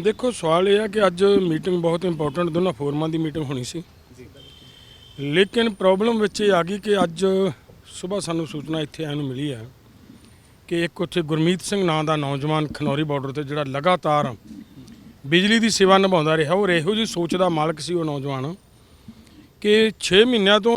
ਦੇਖੋ ਸਵਾਲ ਇਹ ਹੈ ਕਿ ਅੱਜ ਮੀਟਿੰਗ ਬਹੁਤ ਇੰਪੋਰਟੈਂਟ ਦੋਨਾਂ ਫੋਰਮਾਂ ਦੀ ਮੀਟਿੰਗ ਹੋਣੀ ਸੀ। ਲੇਕਿਨ ਪ੍ਰੋਬਲਮ ਵਿੱਚ ਇਹ ਆ ਗਈ ਕਿ ਅੱਜ ਸਵੇਰ ਸਾਨੂੰ ਸੂਚਨਾ ਇੱਥੇ ਆਉਣ ਨੂੰ ਮਿਲੀ ਹੈ ਕਿ ਇੱਕ ਉੱਥੇ ਗੁਰਮੀਤ ਸਿੰਘ ਨਾਂ ਦਾ ਨੌਜਵਾਨ ਖਨੌਰੀ ਬਾਰਡਰ ਤੇ ਜਿਹੜਾ ਲਗਾਤਾਰ ਬਿਜਲੀ ਦੀ ਸੇਵਾ ਨਿਭਾਉਂਦਾ ਰਿਹਾ ਔਰ ਇਹੋ ਜਿਹੀ ਸੋਚ ਦਾ ਮਾਲਕ ਸੀ ਉਹ ਨੌਜਵਾਨ ਕਿ 6 ਮਹੀਨਿਆਂ ਤੋਂ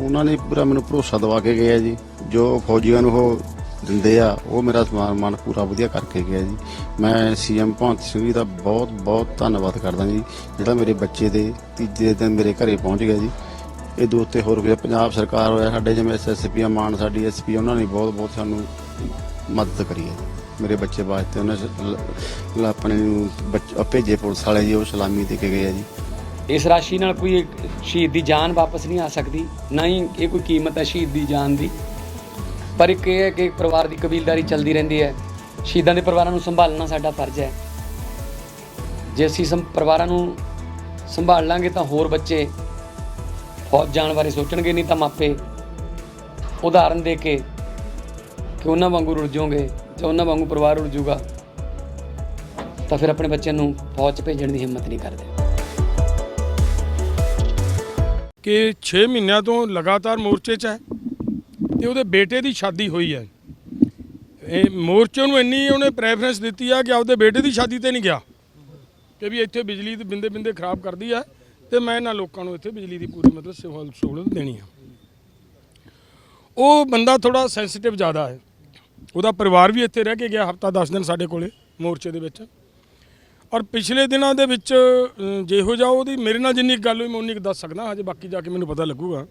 ਉਹਨਾਂ ਨੇ ਪੂਰਾ ਮੈਨੂੰ ਭਰੋਸਾ ਦਵਾ ਕੇ ਗਿਆ ਜੀ। ਜੋ ਫੌਜੀਆਂ ਨੂੰ ਉਹ ਦਿੰਦੇ ਆ, ਉਹ ਮੇਰਾ ਸਮਾਨ ਮਾਨ ਪੂਰਾ ਵਧੀਆ ਕਰਕੇ ਗਿਆ ਜੀ। ਮੈਂ ਸੀਐਮ ਭਗਵੰਤ ਸਿੰਘ ਜੀ ਦਾ ਬਹੁਤ ਬਹੁਤ ਧੰਨਵਾਦ ਕਰਦਾ ਜੀ। ਜਿਹੜਾ ਮੇਰੇ ਬੱਚੇ ਦੇ ਤੀਜੇ ਦਿਨ ਮੇਰੇ ਘਰੇ ਪਹੁੰਚ ਗਿਆ ਜੀ। ਇਹ ਦੋ ਉੱਤੇ ਹੋਰ ਵੀ ਪੰਜਾਬ ਸਰਕਾਰ ਹੋਇਆ, ਸਾਡੇ ਜਿਵੇਂ ਐਸਐਸਪੀ ਆ, ਮਾਨ ਸਾਡੀ ਐਸਪੀ ਉਹਨਾਂ ਨੇ ਬਹੁਤ ਬਹੁਤ ਸਾਨੂੰ ਮਦਦ ਕਰੀ ਹੈ ਜੀ। ਮੇਰੇ ਬੱਚੇ ਵਾਸਤੇ ਉਹਨਾਂ ਆਪਣੇ ਨੂੰ ਭੇਜੇ ਪੁਲਿਸ ਵਾਲੇ ਜੀ, ਉਹ ਸਲਾਮੀ ਦੇ ਕੇ ਗਏ ਆ ਜੀ। ਇਸ ਰਾਸ਼ੀ ਨਾਲ ਕੋਈ ਸ਼ਹੀਦ ਦੀ ਜਾਨ ਵਾਪਸ ਨਹੀਂ ਆ ਸਕਦੀ, ਨਾ ਹੀ ਇਹ ਕੋਈ ਕੀਮਤ ਹੈ ਸ਼ਹੀਦ ਦੀ ਜਾਨ ਦੀ। ਪਰ ਇੱਕ ਇਹ ਹੈ ਕਿ ਇੱਕ ਪਰਿਵਾਰ ਦੀ ਕਬੀਲਦਾਰੀ ਚੱਲਦੀ ਰਹਿੰਦੀ ਹੈ। ਸ਼ਹੀਦਾਂ ਦੇ ਪਰਿਵਾਰਾਂ ਨੂੰ ਸੰਭਾਲਣਾ ਸਾਡਾ ਫਰਜ਼ ਹੈ। ਜੇ ਅਸੀਂ ਸੰ ਪਰਿਵਾਰਾਂ ਨੂੰ ਸੰਭਾਲ ਲਾਂਗੇ ਤਾਂ ਹੋਰ ਬੱਚੇ ਫੌਜ ਜਾਣ ਬਾਰੇ ਸੋਚਣਗੇ ਨਹੀਂ ਤਾਂ ਮਾਪੇ ਉਦਾਹਰਨ ਦੇ ਕੇ ਕਿ ਉਹਨਾਂ ਵਾਂਗੂ ਰੁੱਝ ਜਾਓਗੇ ਜਾਂ ਉਹਨਾਂ ਵਾਂਗੂ ਪਰਿਵਾਰ ਰੁੱਝ ਜਾਊਗਾ ਤਾਂ ਫਿਰ ਆਪਣੇ ਬੱਚਿਆਂ ਨੂੰ ਫੌਜ 'ਚ ਭੇਜਣ ਦੀ ਹਿੰਮਤ ਨਹੀਂ ਕਰਦੇ। ਕਿ 6 ਮਹੀਨਿਆਂ ਤੋਂ ਲਗਾਤਾਰ ਮੋਰਚੇ 'ਚ ਹੈ ਤੇ ਉਹਦੇ ਬੇਟੇ ਦੀ ਸ਼ਾਦੀ ਹੋਈ ਹੈ। ਇਹ ਮੋਰਚੇ ਨੂੰ ਇੰਨੀ ਉਹਨੇ ਪ੍ਰੈਫਰੈਂਸ ਦਿੱਤੀ ਆ ਕਿ ਆਪਦੇ ਬੇਟੇ ਦੀ ਸ਼ਾਦੀ ਤੇ ਨਹੀਂ ਗਿਆ ਕਿ ਵੀ ਇੱਥੇ ਬਿਜਲੀ ਦੇ ਬਿੰਦੇ ਬਿੰਦੇ ਖਰਾਬ ਕਰਦੀ ਆ ਤੇ ਮੈਂ ਇਹਨਾਂ ਲੋਕਾਂ ਨੂੰ ਇੱਥੇ ਬਿਜਲੀ ਦੀ ਪੂਰੀ ਮਤਲਬ ਸਹੂਲ- ਸਹੂਲਤ ਦੇਣੀ ਆ। ਉਹ ਬੰਦਾ ਥੋੜਾ ਸੈਂਸਿਟਿਵ ਜ਼ਿਆਦਾ ਹੈ। ਉਹਦਾ ਪਰਿਵਾਰ ਵੀ ਇੱਥੇ ਰਹਿ ਕੇ ਗਿਆ ਹਫਤਾ 10 ਦਿਨ ਸਾਡੇ ਕੋਲੇ ਮੋਰਚੇ ਦੇ ਵਿੱਚ। ਔਰ ਪਿਛਲੇ ਦਿਨਾਂ ਦੇ ਵਿੱਚ ਜਿਹੋ ਜਿਹਾ ਉਹਦੀ, ਮੇਰੇ ਨਾਲ ਜਿੰਨੀ ਕੁ ਗੱਲ ਹੋਈ, ਮੈਂ ਉਨੀ ਕੁ ਦੱਸ ਸਕਦਾ ਹਜੇ ਬਾਕੀ ਜਾ ਕੇ ਮੈਨੂੰ ਪਤਾ ਲੱਗੂਗਾ।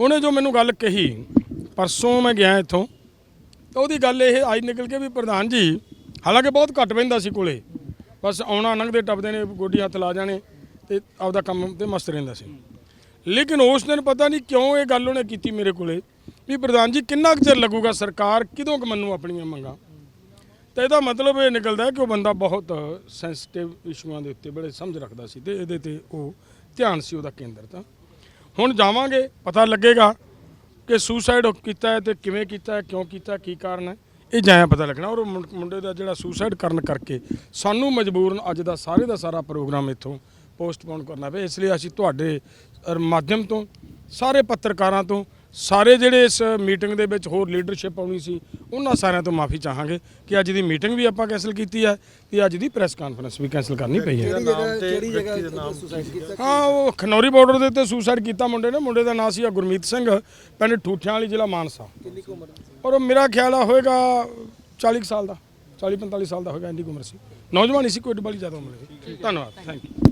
ਉਹਨੇ ਜੋ ਮੈਨੂੰ ਗੱਲ ਕਹੀ, ਪਰਸੋਂ ਮੈਂ ਗਿਆ ਇੱਥੋਂ, ਤਾਂ ਉਹਦੀ ਗੱਲ ਇਹ ਆਈ ਨਿਕਲ ਕੇ ਵੀ ਪ੍ਰਧਾਨ ਜੀ, ਹਾਲਾਂਕਿ ਬਹੁਤ ਘੱਟ ਬਹਿੰਦਾ ਸੀ ਕੋਲੇ, ਬਸ ਆਉਣਾ ਲੰਘਦੇ ਟੱਪਦੇ ਨੇ ਗੋਡੀ ਹੱਥ ਲਾ ਜਾਣੇ ਤੇ ਆਪਦਾ ਕੰਮ ਤੇ ਮਸਤ ਰਹਿੰਦਾ ਸੀ। ਲੇਕਿਨ ਉਸ ਦਿਨ ਪਤਾ ਨਹੀਂ ਕਿਉਂ ਇਹ ਗੱਲ ਉਹਨੇ ਕੀਤੀ ਮੇਰੇ ਕੋਲੇ, ਵੀ ਪ੍ਰਧਾਨ ਜੀ ਕਿੰਨਾ ਕੁ ਚਿਰ ਲੱਗੂਗਾ ਸਰਕਾਰ, ਕਿਦੋਂ ਕੁ ਮੰਨੂ ਆਪਣੀਆਂ ਮੰਗਾਂ? ਤਾਂ ਇਹਦਾ ਮਤਲਬ ਇਹ ਨਿਕਲਦਾ ਕਿ ਉਹ ਬੰਦਾ ਬਹੁਤ ਸੈਂਸਿਟਿਵ ਇਸ਼ੂਆਂ ਦੇ ਉੱਤੇ ਬੜੇ ਸਮਝ ਰੱਖਦਾ ਸੀ ਤੇ ਇਹਦੇ ਤੇ ਉਹ ਧਿਆਨ ਸੀ ਉਹਦਾ ਕੇਂਦਰ ਤਾਂ। ਹੁਣ ਜਾਵਾਂਗੇ, ਪਤਾ ਲੱਗੇਗਾ ਕਿ ਸੁਸਾਈਡ ਕੀਤਾ ਹੈ ਤੇ ਕਿਵੇਂ ਕੀਤਾ ਹੈ, ਕਿਉਂ ਕੀਤਾ ਕੀ ਕਾਰਨ ਹੈ। ਇਹ ਜਾਇਆ ਪਤਾ ਲੱਗਣਾ ਔਰ ਉਹ ਮੁੰ- ਮੁੰਡੇ ਦਾ ਜਿਹੜਾ ਸੁਸਾਈਡ ਕਰਨ ਕਰਕੇ ਸਾਨੂੰ ਮਜਬੂਰਨ ਅੱਜ ਦਾ ਸਾਰੇ ਦਾ ਸਾਰਾ ਪ੍ਰੋਗਰਾਮ ਇੱਥੋਂ ਪੋਸਟਪੋਨ ਕਰਨਾ ਪਿਆ। ਇਸ ਲਈ ਅਸੀਂ ਤੁਹਾਡੇ ਮਾਧਿਅਮ ਤੋਂ, ਸਾਰੇ ਪੱਤਰਕਾਰਾਂ ਤੋਂ ਸਾਰੇ ਜਿਹੜੇ ਇਸ ਮੀਟਿੰਗ ਦੇ ਵਿੱਚ ਹੋਰ ਲੀਡਰਸ਼ਿਪ ਆਉਣੀ ਸੀ ਉਹਨਾਂ ਸਾਰਿਆਂ ਤੋਂ ਮਾਫੀ ਚਾਹਾਂਗੇ ਕਿ ਅੱਜ ਦੀ ਮੀਟਿੰਗ ਵੀ ਆਪਾਂ ਕੈਨਸਲ ਕੀਤੀ ਹੈ ਤੇ ਅੱਜ ਦੀ ਪ੍ਰੈਸ ਕਾਨਫਰੰਸ ਵੀ ਕੈਨਸਲ ਕਰਨੀ ਪਈ ਹੈ। ਕਿਹੜੀ ਜਗ੍ਹਾ ਕਿਹੜੀ ਜਗ੍ਹਾ ਸੁਸਾਈਡ ਕੀਤਾ ਹਾਂ ਉਹ ਖਨੌਰੀ ਬਾਰਡਰ ਦੇ ਉੱਤੇ ਸੁਸਾਈਡ ਕੀਤਾ ਮੁੰਡੇ ਨੇ। ਮੁੰਡੇ ਦਾ ਨਾਂ ਸੀ ਗੁਰਮੀਤ ਸਿੰਘ ਪਿੰਡ ਠੂਠਿਆਂ ਵਾਲੀ ਜ਼ਿਲ੍ਹਾ ਮਾਨਸਾ। ਕਿੰਨੀ ਉਮਰ? ਔਰ ਉਹ ਮੇਰਾ ਖਿਆਲ ਆ ਹੋਏਗਾ 40 ਕੁ ਸਾਲ ਦਾ 40 45 ਸਾਲ ਦਾ ਹੋਏਗਾ ਇੰਨੀ ਕੁ ਉਮਰ ਸੀ। ਨੌਜਵਾਨ ਹੀ ਸੀ ਕੋਈ ਬੜੀ ਜ਼ਿਆਦਾ ਉਮਰ ਸੀ ਧੰਨਵਾਦ ਥੈਂਕ ਯੂ